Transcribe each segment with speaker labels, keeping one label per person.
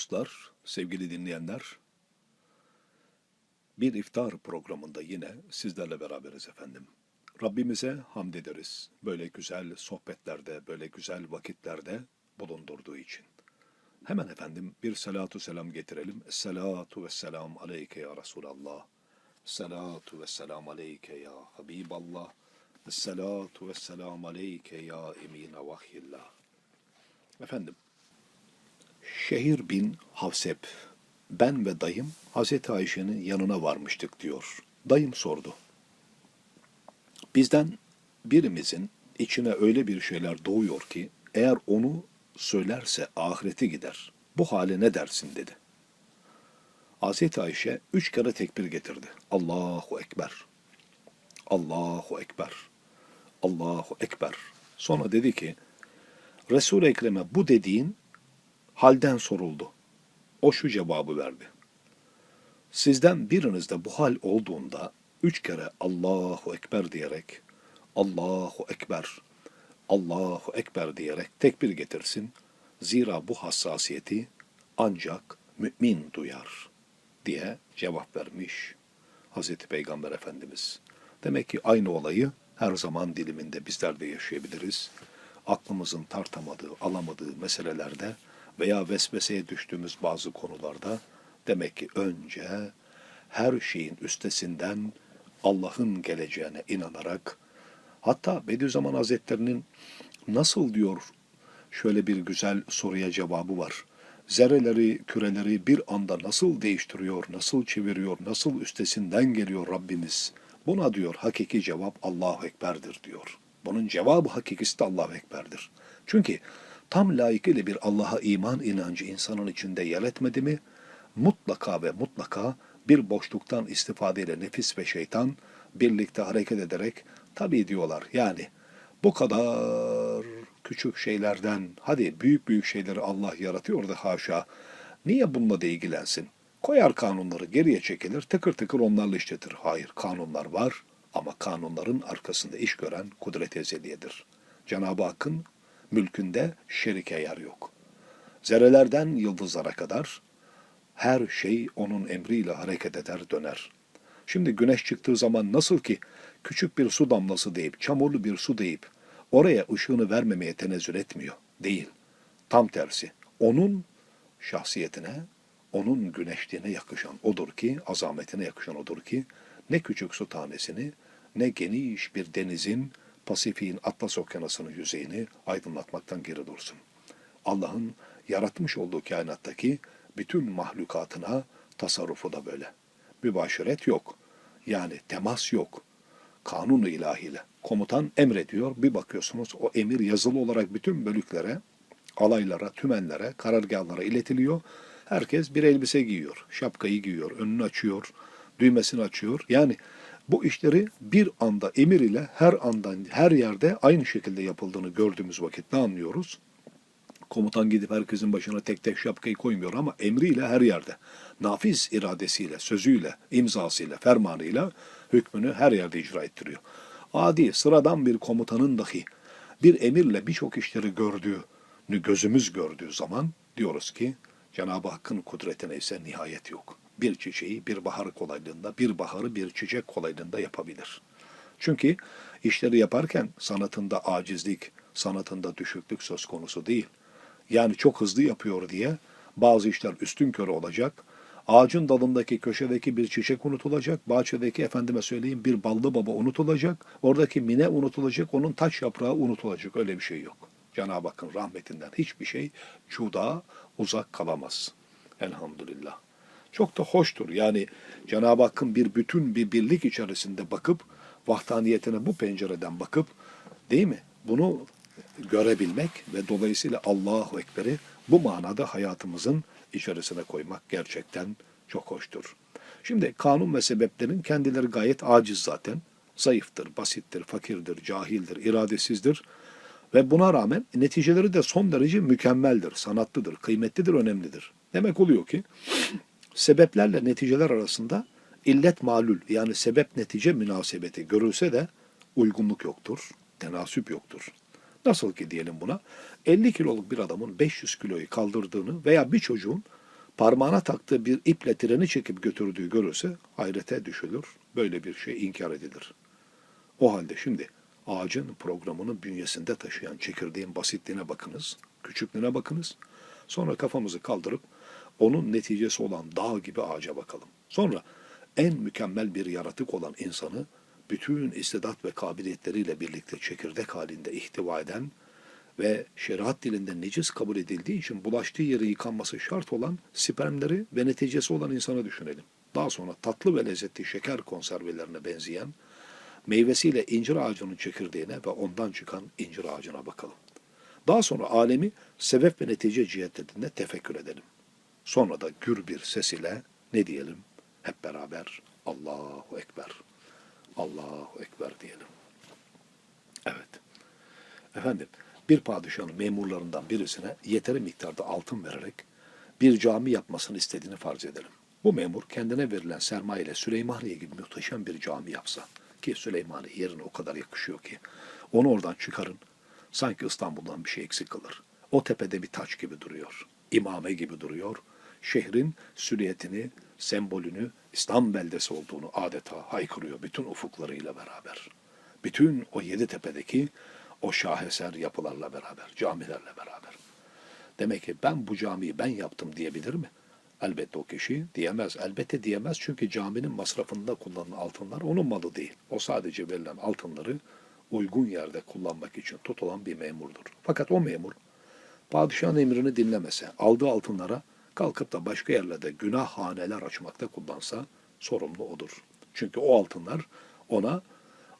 Speaker 1: dostlar, sevgili dinleyenler, bir iftar programında yine sizlerle beraberiz efendim. Rabbimize hamd ederiz. Böyle güzel sohbetlerde, böyle güzel vakitlerde bulundurduğu için. Hemen efendim bir salatu selam getirelim. Esselatu ve selam aleyke ya Resulallah. Salatu ve selam aleyke ya Habiballah. Esselatu ve selam aleyke ya emine vahyillah. Efendim, Şehir bin Havsep, ben ve dayım Hazreti Ayşe'nin yanına varmıştık diyor. Dayım sordu. Bizden birimizin içine öyle bir şeyler doğuyor ki eğer onu söylerse ahirete gider. Bu hale ne dersin dedi. Hazreti Ayşe üç kere tekbir getirdi. Allahu Ekber. Allahu Ekber. Allahu Ekber. Sonra dedi ki Resul-i Ekrem'e bu dediğin halden soruldu. O şu cevabı verdi. Sizden birinizde bu hal olduğunda üç kere Allahu Ekber diyerek Allahu Ekber, Allahu Ekber diyerek tekbir getirsin. Zira bu hassasiyeti ancak mümin duyar diye cevap vermiş Hazreti Peygamber Efendimiz. Demek ki aynı olayı her zaman diliminde bizler de yaşayabiliriz. Aklımızın tartamadığı, alamadığı meselelerde veya vesveseye düştüğümüz bazı konularda demek ki önce her şeyin üstesinden Allah'ın geleceğine inanarak hatta Bediüzzaman Hazretleri'nin nasıl diyor şöyle bir güzel soruya cevabı var. Zerreleri, küreleri bir anda nasıl değiştiriyor, nasıl çeviriyor, nasıl üstesinden geliyor Rabbimiz. Buna diyor hakiki cevap Allahu Ekber'dir diyor. Bunun cevabı hakikisi de Allahu Ekber'dir. Çünkü tam layıkıyla bir Allah'a iman inancı insanın içinde yer etmedi mi, mutlaka ve mutlaka bir boşluktan istifadeyle nefis ve şeytan birlikte hareket ederek tabi diyorlar yani bu kadar küçük şeylerden hadi büyük büyük şeyleri Allah yaratıyor da haşa niye bununla da ilgilensin? Koyar kanunları geriye çekilir tıkır tıkır onlarla işletir. Hayır kanunlar var ama kanunların arkasında iş gören kudret ezeliyedir. Cenab-ı Hakk'ın mülkünde şerike yer yok. Zerrelerden yıldızlara kadar her şey onun emriyle hareket eder döner. Şimdi güneş çıktığı zaman nasıl ki küçük bir su damlası deyip, çamurlu bir su deyip oraya ışığını vermemeye tenezzül etmiyor. Değil. Tam tersi. Onun şahsiyetine, onun güneşliğine yakışan odur ki, azametine yakışan odur ki, ne küçük su tanesini, ne geniş bir denizin Pasifik'in Atlas Okyanusu'nun yüzeyini aydınlatmaktan geri dursun. Allah'ın yaratmış olduğu kainattaki bütün mahlukatına tasarrufu da böyle. Mübaşiret yok. Yani temas yok. Kanunu ilahiyle. Komutan emrediyor. Bir bakıyorsunuz o emir yazılı olarak bütün bölüklere, alaylara, tümenlere, karargahlara iletiliyor. Herkes bir elbise giyiyor. Şapkayı giyiyor, önünü açıyor, düğmesini açıyor. Yani bu işleri bir anda emir ile her andan her yerde aynı şekilde yapıldığını gördüğümüz vakit ne anlıyoruz? Komutan gidip herkesin başına tek tek şapkayı koymuyor ama emriyle her yerde. Nafiz iradesiyle, sözüyle, imzasıyla, fermanıyla hükmünü her yerde icra ettiriyor. Adi, sıradan bir komutanın dahi bir emirle birçok işleri gördüğünü gözümüz gördüğü zaman diyoruz ki Cenab-ı Hakk'ın kudretine ise nihayet yok bir çiçeği bir bahar kolaylığında, bir baharı bir çiçek kolaylığında yapabilir. Çünkü işleri yaparken sanatında acizlik, sanatında düşüklük söz konusu değil. Yani çok hızlı yapıyor diye bazı işler üstün körü olacak. Ağacın dalındaki köşedeki bir çiçek unutulacak. Bahçedeki efendime söyleyeyim bir ballı baba unutulacak. Oradaki mine unutulacak. Onun taç yaprağı unutulacak. Öyle bir şey yok. Cenab-ı Hakk'ın rahmetinden hiçbir şey cuda uzak kalamaz. Elhamdülillah çok da hoştur. Yani Cenab-ı Hakk'ın bir bütün bir birlik içerisinde bakıp vahdaniyetine bu pencereden bakıp değil mi? Bunu görebilmek ve dolayısıyla Allahu Ekber'i bu manada hayatımızın içerisine koymak gerçekten çok hoştur. Şimdi kanun ve sebeplerin kendileri gayet aciz zaten. Zayıftır, basittir, fakirdir, cahildir, iradesizdir. Ve buna rağmen neticeleri de son derece mükemmeldir, sanatlıdır, kıymetlidir, önemlidir. Demek oluyor ki sebeplerle neticeler arasında illet malul yani sebep netice münasebeti görülse de uygunluk yoktur, tenasüp yoktur. Nasıl ki diyelim buna 50 kiloluk bir adamın 500 kiloyu kaldırdığını veya bir çocuğun parmağına taktığı bir iple treni çekip götürdüğü görürse hayrete düşülür. Böyle bir şey inkar edilir. O halde şimdi ağacın programını bünyesinde taşıyan çekirdeğin basitliğine bakınız, küçüklüğüne bakınız. Sonra kafamızı kaldırıp onun neticesi olan dağ gibi ağaca bakalım. Sonra en mükemmel bir yaratık olan insanı bütün istidat ve kabiliyetleriyle birlikte çekirdek halinde ihtiva eden ve şeriat dilinde necis kabul edildiği için bulaştığı yeri yıkanması şart olan spermleri ve neticesi olan insanı düşünelim. Daha sonra tatlı ve lezzetli şeker konservelerine benzeyen meyvesiyle incir ağacının çekirdeğine ve ondan çıkan incir ağacına bakalım. Daha sonra alemi sebep ve netice cihetlerinde tefekkür edelim. Sonra da gür bir ses ile ne diyelim? Hep beraber Allahu Ekber. Allahu Ekber diyelim. Evet. Efendim, bir padişahın memurlarından birisine yeteri miktarda altın vererek bir cami yapmasını istediğini farz edelim. Bu memur kendine verilen sermaye ile Süleymaniye gibi muhteşem bir cami yapsa ki Süleymaniye yerine o kadar yakışıyor ki onu oradan çıkarın sanki İstanbul'dan bir şey eksik kalır. O tepede bir taç gibi duruyor. imame gibi duruyor. Şehrin süliyetini, sembolünü, İslam beldesi olduğunu adeta haykırıyor bütün ufuklarıyla beraber. Bütün o yedi tepedeki o şaheser yapılarla beraber, camilerle beraber. Demek ki ben bu camiyi ben yaptım diyebilir mi? Elbette o kişi diyemez. Elbette diyemez çünkü caminin masrafında kullanılan altınlar onun malı değil. O sadece verilen altınları uygun yerde kullanmak için tutulan bir memurdur. Fakat o memur padişahın emrini dinlemese, aldığı altınlara kalkıp da başka yerlerde günah haneler açmakta kullansa sorumlu odur. Çünkü o altınlar ona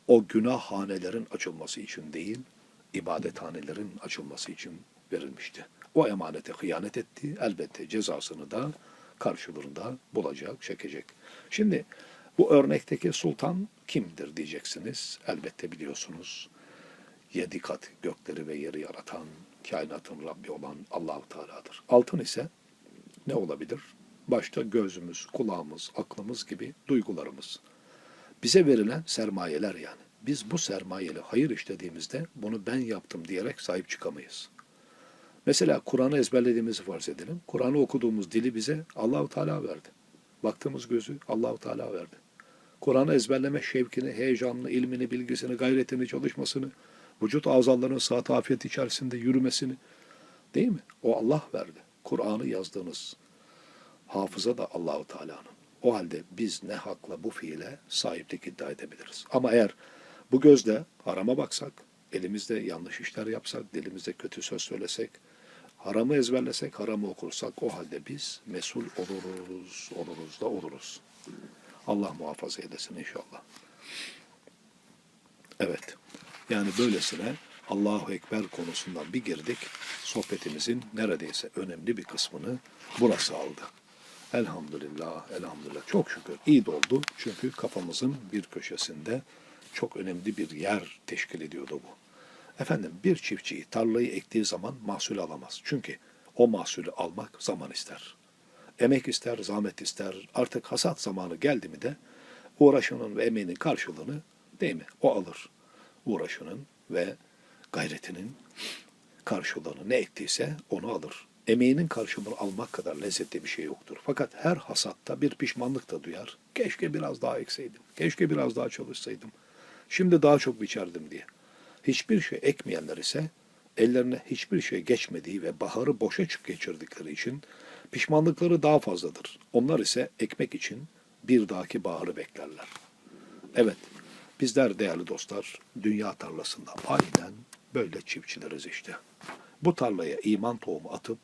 Speaker 1: o günah hanelerin açılması için değil, ibadethanelerin açılması için verilmişti. O emanete hıyanet etti. Elbette cezasını da karşılığında bulacak, çekecek. Şimdi bu örnekteki sultan kimdir diyeceksiniz. Elbette biliyorsunuz. Yedi kat gökleri ve yeri yaratan, kainatın Rabbi olan Allahu Teala'dır. Altın ise ne olabilir? Başta gözümüz, kulağımız, aklımız gibi duygularımız. Bize verilen sermayeler yani. Biz bu sermayeli hayır işlediğimizde bunu ben yaptım diyerek sahip çıkamayız. Mesela Kur'an'ı ezberlediğimizi farz edelim. Kur'an'ı okuduğumuz dili bize Allahu Teala verdi. Baktığımız gözü Allahu Teala verdi. Kur'an'ı ezberleme şevkini, heyecanını, ilmini, bilgisini, gayretini, çalışmasını, vücut azalarının sıhhat afiyet içerisinde yürümesini değil mi? O Allah verdi. Kur'an'ı yazdığınız hafıza da Allahu Teala'nın. O halde biz ne hakla bu fiile sahiplik iddia edebiliriz. Ama eğer bu gözle harama baksak, elimizde yanlış işler yapsak, dilimizde kötü söz söylesek, haramı ezberlesek, haramı okursak o halde biz mesul oluruz, oluruz da oluruz. Allah muhafaza eylesin inşallah. Evet. Yani böylesine Allahu Ekber konusundan bir girdik. Sohbetimizin neredeyse önemli bir kısmını burası aldı. Elhamdülillah, elhamdülillah. Çok şükür iyi doldu. Çünkü kafamızın bir köşesinde çok önemli bir yer teşkil ediyordu bu. Efendim bir çiftçi tarlayı ektiği zaman mahsul alamaz. Çünkü o mahsulü almak zaman ister. Emek ister, zahmet ister. Artık hasat zamanı geldi mi de uğraşının ve emeğinin karşılığını değil mi? O alır. Uğraşının ve gayretinin karşılığını ne ektiyse onu alır. Emeğinin karşılığını almak kadar lezzetli bir şey yoktur. Fakat her hasatta bir pişmanlık da duyar. Keşke biraz daha ekseydim. Keşke biraz daha çalışsaydım. Şimdi daha çok biçerdim diye. Hiçbir şey ekmeyenler ise ellerine hiçbir şey geçmediği ve baharı boşa çık geçirdikleri için pişmanlıkları daha fazladır. Onlar ise ekmek için bir dahaki baharı beklerler. Evet, bizler değerli dostlar dünya tarlasında aynen böyle çiftçileriz işte. Bu tarlaya iman tohumu atıp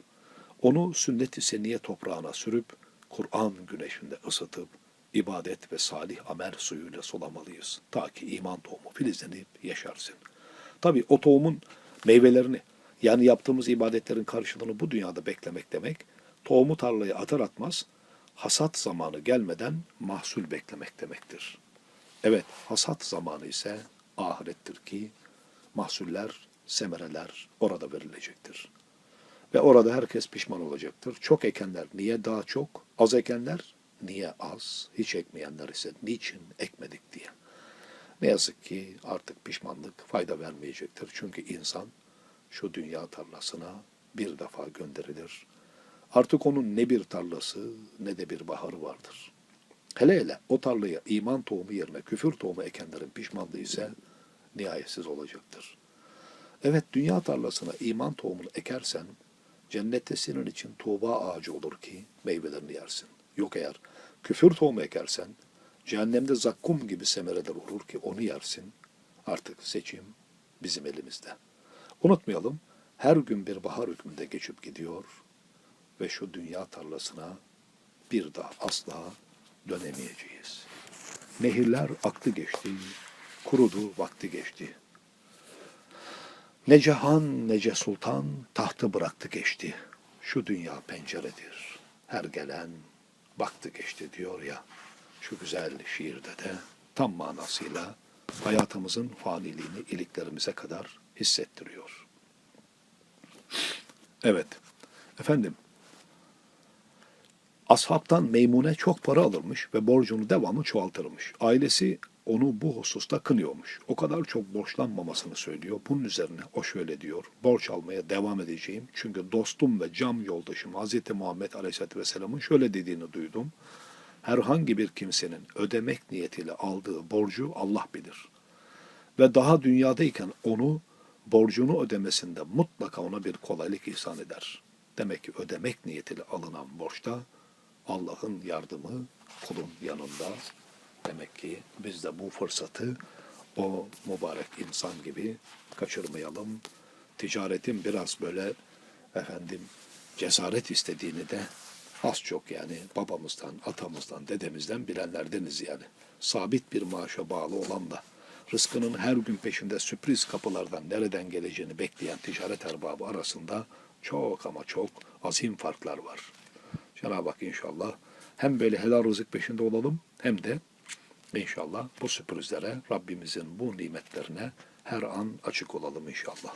Speaker 1: onu sünnet-i seniye toprağına sürüp Kur'an güneşinde ısıtıp ibadet ve salih amel suyuyla sulamalıyız. Ta ki iman tohumu filizlenip yaşarsın. Tabi o tohumun meyvelerini yani yaptığımız ibadetlerin karşılığını bu dünyada beklemek demek tohumu tarlaya atar atmaz hasat zamanı gelmeden mahsul beklemek demektir. Evet hasat zamanı ise ahirettir ki mahsuller, semereler orada verilecektir. Ve orada herkes pişman olacaktır. Çok ekenler niye daha çok, az ekenler niye az, hiç ekmeyenler ise niçin ekmedik diye. Ne yazık ki artık pişmanlık fayda vermeyecektir. Çünkü insan şu dünya tarlasına bir defa gönderilir. Artık onun ne bir tarlası ne de bir baharı vardır. Hele hele o tarlaya iman tohumu yerine küfür tohumu ekenlerin pişmanlığı ise nihayetsiz olacaktır. Evet dünya tarlasına iman tohumunu ekersen cennette senin için tuğba ağacı olur ki meyvelerini yersin. Yok eğer küfür tohumu ekersen cehennemde zakkum gibi semereler olur ki onu yersin. Artık seçim bizim elimizde. Unutmayalım her gün bir bahar hükmünde geçip gidiyor ve şu dünya tarlasına bir daha asla dönemeyeceğiz. Nehirler aktı geçti, kurudu vakti geçti. Ne cihan ne sultan tahtı bıraktı geçti. Şu dünya penceredir. Her gelen baktı geçti diyor ya. Şu güzel şiirde de tam manasıyla hayatımızın faniliğini iliklerimize kadar hissettiriyor. Evet. Efendim, ashabtan Meymune çok para alırmış ve borcunu devamlı çoğaltırmış. Ailesi onu bu hususta kınıyormuş. O kadar çok borçlanmamasını söylüyor. Bunun üzerine o şöyle diyor. Borç almaya devam edeceğim. Çünkü dostum ve cam yoldaşım Hz. Muhammed Aleyhisselatü Vesselam'ın şöyle dediğini duydum. Herhangi bir kimsenin ödemek niyetiyle aldığı borcu Allah bilir. Ve daha dünyadayken onu borcunu ödemesinde mutlaka ona bir kolaylık ihsan eder. Demek ki ödemek niyetiyle alınan borçta Allah'ın yardımı kulun yanında. Demek ki biz de bu fırsatı o mübarek insan gibi kaçırmayalım. Ticaretin biraz böyle efendim cesaret istediğini de az çok yani babamızdan, atamızdan, dedemizden bilenlerdeniz yani. Sabit bir maaşa bağlı olan da rızkının her gün peşinde sürpriz kapılardan nereden geleceğini bekleyen ticaret erbabı arasında çok ama çok azim farklar var. Cenab-ı Hak inşallah hem böyle helal rızık peşinde olalım hem de inşallah bu sürprizlere, Rabbimizin bu nimetlerine her an açık olalım inşallah.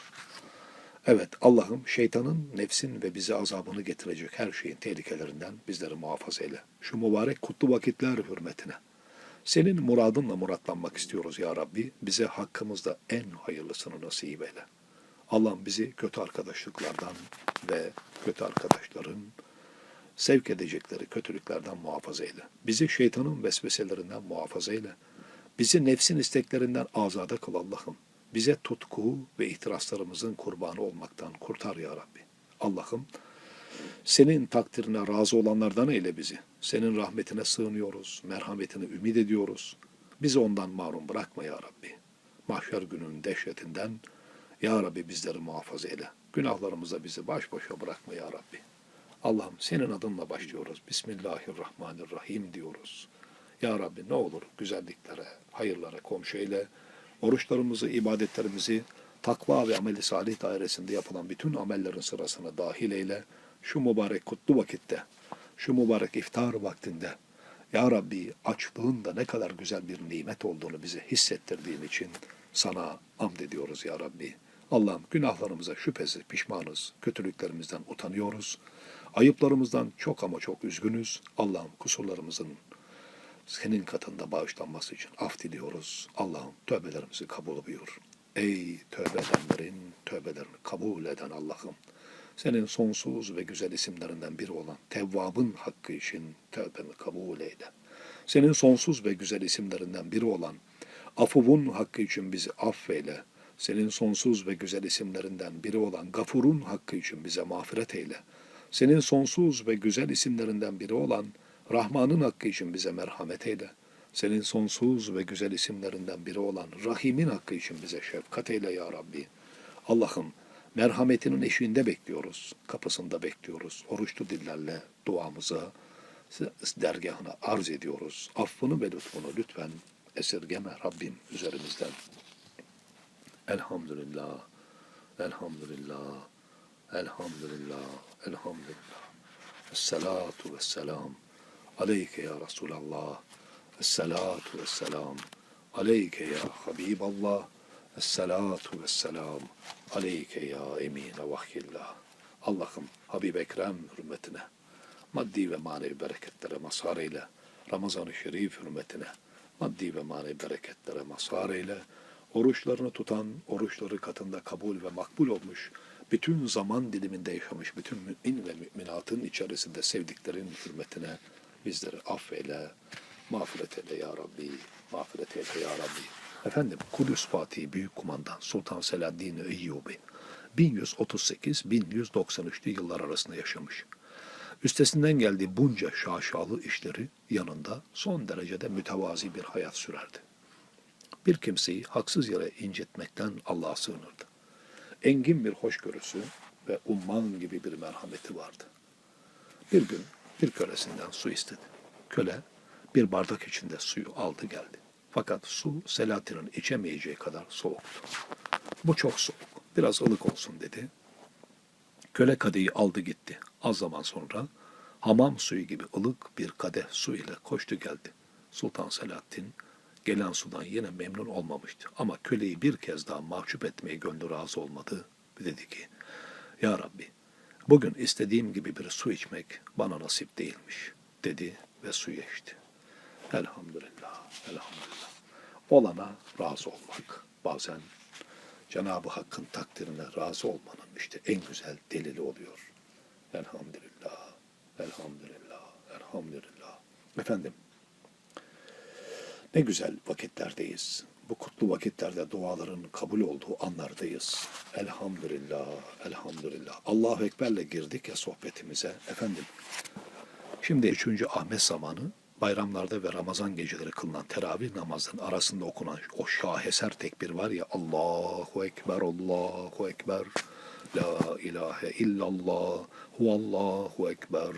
Speaker 1: Evet Allah'ım şeytanın, nefsin ve bize azabını getirecek her şeyin tehlikelerinden bizleri muhafaza eyle. Şu mübarek kutlu vakitler hürmetine. Senin muradınla muratlanmak istiyoruz ya Rabbi. Bize hakkımızda en hayırlısını nasip eyle. Allah'ım bizi kötü arkadaşlıklardan ve kötü arkadaşların sevk edecekleri kötülüklerden muhafaza eyle. Bizi şeytanın vesveselerinden muhafaza eyle. Bizi nefsin isteklerinden azade kıl Allah'ım. Bize tutku ve ihtiraslarımızın kurbanı olmaktan kurtar ya Rabbi. Allah'ım senin takdirine razı olanlardan eyle bizi. Senin rahmetine sığınıyoruz, merhametini ümit ediyoruz. Bizi ondan mahrum bırakma ya Rabbi. Mahşer gününün dehşetinden ya Rabbi bizleri muhafaza eyle. Günahlarımıza bizi baş başa bırakma ya Rabbi. Allah'ım senin adınla başlıyoruz. Bismillahirrahmanirrahim diyoruz. Ya Rabbi ne olur güzelliklere, hayırlara komşu eyle. Oruçlarımızı, ibadetlerimizi takva ve ameli salih dairesinde yapılan bütün amellerin sırasına dahil eyle. Şu mübarek kutlu vakitte, şu mübarek iftar vaktinde Ya Rabbi açlığın da ne kadar güzel bir nimet olduğunu bize hissettirdiğin için sana amd ediyoruz Ya Rabbi. Allah'ım günahlarımıza şüphesiz pişmanız, kötülüklerimizden utanıyoruz. Ayıplarımızdan çok ama çok üzgünüz. Allah'ım kusurlarımızın senin katında bağışlanması için af diliyoruz. Allah'ım tövbelerimizi kabul buyur. Ey tövbe edenlerin tövbelerini kabul eden Allah'ım. Senin sonsuz ve güzel isimlerinden biri olan Tevvab'ın hakkı için tövbemi kabul eyle. Senin sonsuz ve güzel isimlerinden biri olan Afuv'un hakkı için bizi affeyle. Senin sonsuz ve güzel isimlerinden biri olan Gafur'un hakkı için bize mağfiret eyle. Senin sonsuz ve güzel isimlerinden biri olan Rahman'ın hakkı için bize merhamet eyle. Senin sonsuz ve güzel isimlerinden biri olan Rahim'in hakkı için bize şefkat eyle ya Rabbi. Allah'ım merhametinin eşiğinde bekliyoruz, kapısında bekliyoruz. Oruçlu dillerle duamızı dergahına arz ediyoruz. Affını ve lütfunu lütfen esirgeme Rabbim üzerimizden. Elhamdülillah, elhamdülillah, elhamdülillah, elhamdülillah. Esselatu vesselam aleyke ya Resulallah. Esselatu vesselam aleyke ya Habiballah. Esselatu vesselam aleyke ya emine vahyillah. Allah'ım Habib Ekrem hürmetine, maddi ve manevi bereketlere mazhar eyle. Ramazan-ı Şerif hürmetine, maddi ve manevi bereketlere mazhar eyle. Oruçlarını tutan, oruçları katında kabul ve makbul olmuş bütün zaman diliminde yaşamış bütün mümin ve müminatın içerisinde sevdiklerin hürmetine bizleri affeyle, mağfiret eyle ya Rabbi, mağfiret eyle ya Rabbi. Efendim Kudüs Fatihi Büyük Kumandan Sultan Selahaddin Eyyubi 1138-1193'lü yıllar arasında yaşamış. Üstesinden geldiği bunca şaşalı işleri yanında son derecede mütevazi bir hayat sürerdi. Bir kimseyi haksız yere incitmekten Allah'a sığınırdı. Engin bir hoşgörüsü ve umman gibi bir merhameti vardı. Bir gün bir kölesinden su istedi. Köle bir bardak içinde suyu aldı geldi. Fakat su Selahattin'in içemeyeceği kadar soğuktu. Bu çok soğuk, biraz ılık olsun dedi. Köle kadehi aldı gitti. Az zaman sonra hamam suyu gibi ılık bir kadeh su ile koştu geldi. Sultan Selahattin gelen sudan yine memnun olmamıştı. Ama köleyi bir kez daha mahcup etmeye gönlü razı olmadı. Ve dedi ki, Ya Rabbi, bugün istediğim gibi bir su içmek bana nasip değilmiş, dedi ve suyu içti. Elhamdülillah, elhamdülillah. Olana razı olmak bazen Cenab-ı Hakk'ın takdirine razı olmanın işte en güzel delili oluyor. Elhamdülillah, elhamdülillah, elhamdülillah. Efendim, ne güzel vakitlerdeyiz. Bu kutlu vakitlerde duaların kabul olduğu anlardayız. Elhamdülillah, elhamdülillah. Allahu Ekber'le girdik ya sohbetimize. Efendim, şimdi 3. Ahmet zamanı bayramlarda ve Ramazan geceleri kılınan teravih namazının arasında okunan o şaheser tekbir var ya Allahu Ekber, Allahu Ekber, La ilahe illallah, huvallahu ekber,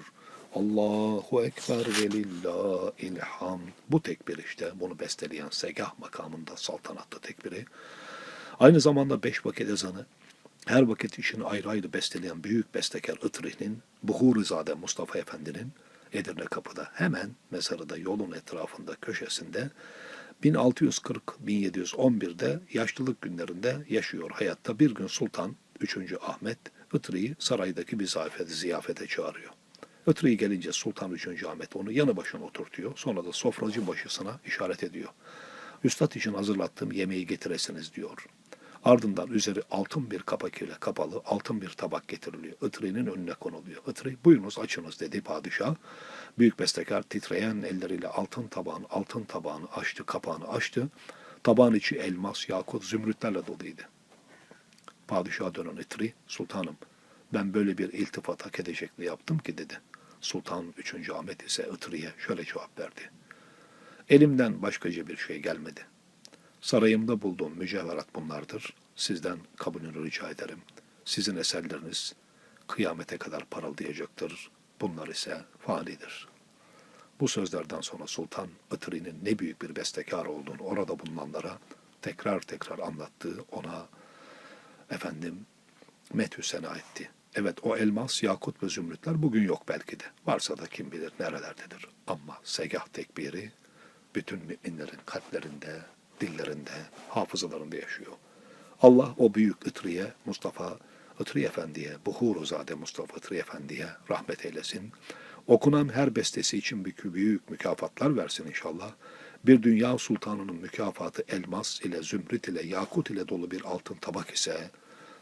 Speaker 1: Allahu ekber ve lillahil hamd. Bu tekbir işte bunu besteleyen segah makamında saltanatlı tekbiri. Aynı zamanda beş vakit ezanı her vakit işini ayrı ayrı besteleyen büyük bestekar Itri'nin, Buhurizade Mustafa Efendi'nin Edirne Kapı'da hemen mezarı da yolun etrafında köşesinde 1640-1711'de yaşlılık günlerinde yaşıyor hayatta. Bir gün Sultan 3. Ahmet Itri'yi saraydaki bir ziyafete çağırıyor. Itri'yi gelince Sultan 3. Ahmet onu yanı başına oturtuyor. Sonra da sofracı başısına işaret ediyor. Üstad için hazırlattığım yemeği getiresiniz diyor. Ardından üzeri altın bir kapak ile kapalı altın bir tabak getiriliyor. Itri'nin önüne konuluyor. Itri buyurunuz açınız dedi padişah. Büyük bestekar titreyen elleriyle altın tabağın altın tabağını açtı, kapağını açtı. Tabağın içi elmas, yakut, zümrütlerle doluydu. Padişaha dönen Itri, sultanım ben böyle bir iltifat hak edecekli yaptım ki dedi. Sultan 3. Ahmet ise Itri'ye şöyle cevap verdi. Elimden başkaca bir şey gelmedi. Sarayımda bulduğum mücevherat bunlardır. Sizden kabulünü rica ederim. Sizin eserleriniz kıyamete kadar parıldayacaktır. Bunlar ise fanidir. Bu sözlerden sonra Sultan Itri'nin ne büyük bir bestekar olduğunu orada bulunanlara tekrar tekrar anlattığı ona efendim methü sena etti. Evet o elmas, yakut ve zümrütler bugün yok belki de. Varsa da kim bilir nerelerdedir. Ama segah tekbiri bütün müminlerin kalplerinde, dillerinde, hafızalarında yaşıyor. Allah o büyük Itri'ye, Mustafa Itri Efendi'ye, Buhuruzade Mustafa Itri Efendi'ye rahmet eylesin. Okunan her bestesi için büyük mükafatlar versin inşallah. Bir dünya sultanının mükafatı elmas ile, zümrüt ile, yakut ile dolu bir altın tabak ise,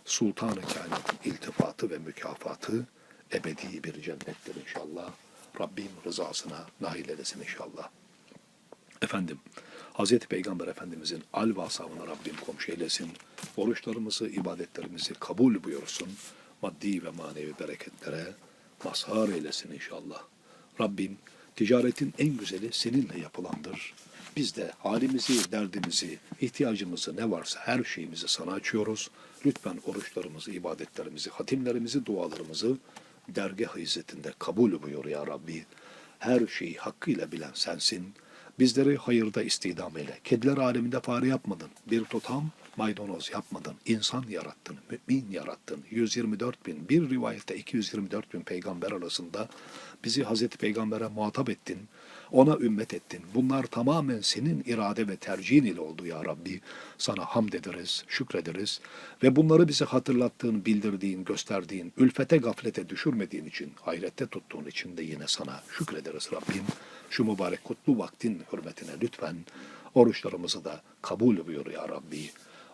Speaker 1: sultanı kainatın iltifatı ve mükafatı ebedi bir cennettir inşallah. Rabbim rızasına nail eylesin inşallah. Efendim, Hz. Peygamber Efendimizin al ve ashabına Rabbim komşu eylesin. Oruçlarımızı, ibadetlerimizi kabul buyursun. Maddi ve manevi bereketlere mazhar eylesin inşallah. Rabbim ticaretin en güzeli seninle yapılandır. Biz de halimizi, derdimizi, ihtiyacımızı ne varsa her şeyimizi sana açıyoruz. Lütfen oruçlarımızı, ibadetlerimizi, hatimlerimizi, dualarımızı dergah izzetinde kabul buyur ya Rabbi. Her şeyi hakkıyla bilen sensin. Bizleri hayırda istidam eyle. Kediler aleminde fare yapmadın. Bir tutam maydanoz yapmadın. İnsan yarattın, mümin yarattın. 124 bin, bir rivayette 224 bin peygamber arasında bizi Hazreti Peygamber'e muhatap ettin. Ona ümmet ettin. Bunlar tamamen senin irade ve tercihin ile oldu ya Rabbi. Sana hamd ederiz, şükrederiz. Ve bunları bize hatırlattığın, bildirdiğin, gösterdiğin, ülfete gaflete düşürmediğin için, hayrette tuttuğun için de yine sana şükrederiz Rabbim. Şu mübarek kutlu vaktin hürmetine lütfen oruçlarımızı da kabul buyur ya Rabbi.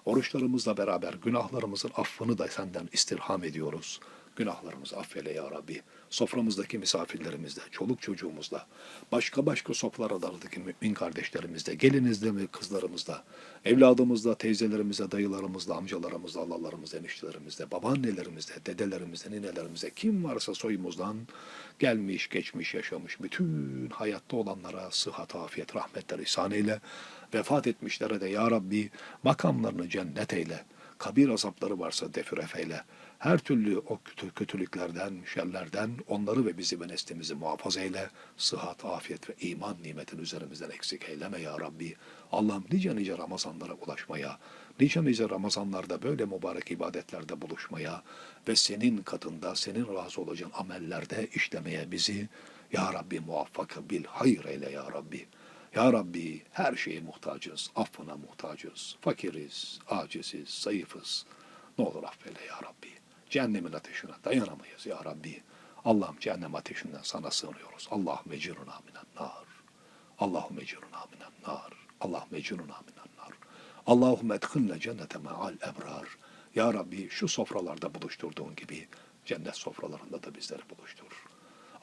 Speaker 1: Oruçlarımızla beraber günahlarımızın affını da senden istirham ediyoruz. Günahlarımızı affeyle ya Rabbi. Soframızdaki misafirlerimizle, çoluk çocuğumuzla, başka başka sofralardaki mümin kardeşlerimizle, gelinizle mi kızlarımızla, evladımızla, teyzelerimizle, dayılarımızla, amcalarımızla, alalarımızla, eniştelerimizle, babaannelerimizle, dedelerimizle, ninelerimizle, kim varsa soyumuzdan gelmiş, geçmiş, yaşamış bütün hayatta olanlara sıhhat, afiyet, rahmetler ihsan eyle. Vefat etmişlere de ya Rabbi makamlarını cennet eyle. Kabir azapları varsa defüref eyle. Her türlü o kötü, kötülüklerden, şerlerden onları ve bizi ve neslimizi muhafaza eyle. Sıhhat, afiyet ve iman nimetin üzerimizden eksik eyleme ya Rabbi. Allah'ım nice nice Ramazanlara ulaşmaya, nice nice Ramazanlarda böyle mübarek ibadetlerde buluşmaya ve senin katında, senin razı olacağın amellerde işlemeye bizi ya Rabbi muvaffak bil hayır eyle ya Rabbi. Ya Rabbi her şeye muhtacız, affına muhtacız, fakiriz, aciziz, zayıfız. Ne olur affeyle ya Rabbi. Cehennemin ateşine dayanamayız ya Rabbi. Allah'ım cehennem ateşinden sana sığınıyoruz. Allahümme eciruna minen nar. Allahümme eciruna minen nar. Allahümme eciruna minen nar. Allahümme edhilne cennete me'al ebrar. Ya Rabbi şu sofralarda buluşturduğun gibi cennet sofralarında da bizleri buluştur.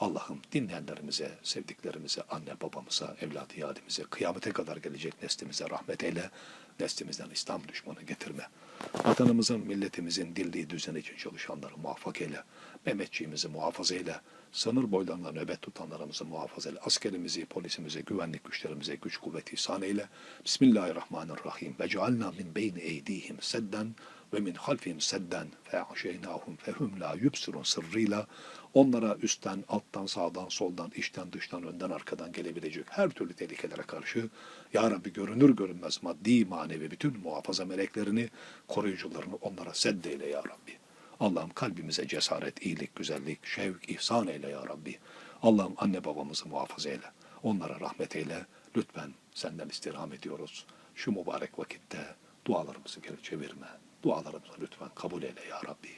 Speaker 1: Allah'ım dinleyenlerimize, sevdiklerimize, anne babamıza, evladı yadimize, kıyamete kadar gelecek neslimize rahmet eyle. Neslimizden İslam düşmanı getirme. Vatanımızın, milletimizin dildiği düzen için çalışanları muvaffak eyle. Mehmetçiğimizi muhafaza eyle. Sınır boylarında nöbet tutanlarımızı muhafaza eyle. Askerimizi, polisimize, güvenlik güçlerimize güç kuvveti ihsan eyle. Bismillahirrahmanirrahim. Ve cealna min beyni eydihim sedden ve min halfihim sedden fe aşeynahum fehum la yubsirun sırrıyla onlara üstten, alttan, sağdan, soldan, içten, dıştan, önden, arkadan gelebilecek her türlü tehlikelere karşı Ya Rabbi görünür görünmez maddi, manevi bütün muhafaza meleklerini, koruyucularını onlara seddeyle Ya Rabbi. Allah'ım kalbimize cesaret, iyilik, güzellik, şevk, ihsan eyle Ya Rabbi. Allah'ım anne babamızı muhafaza eyle. Onlara rahmet eyle. Lütfen senden istirham ediyoruz. Şu mübarek vakitte dualarımızı geri çevirme. Dualarımızı lütfen kabul eyle Ya Rabbi.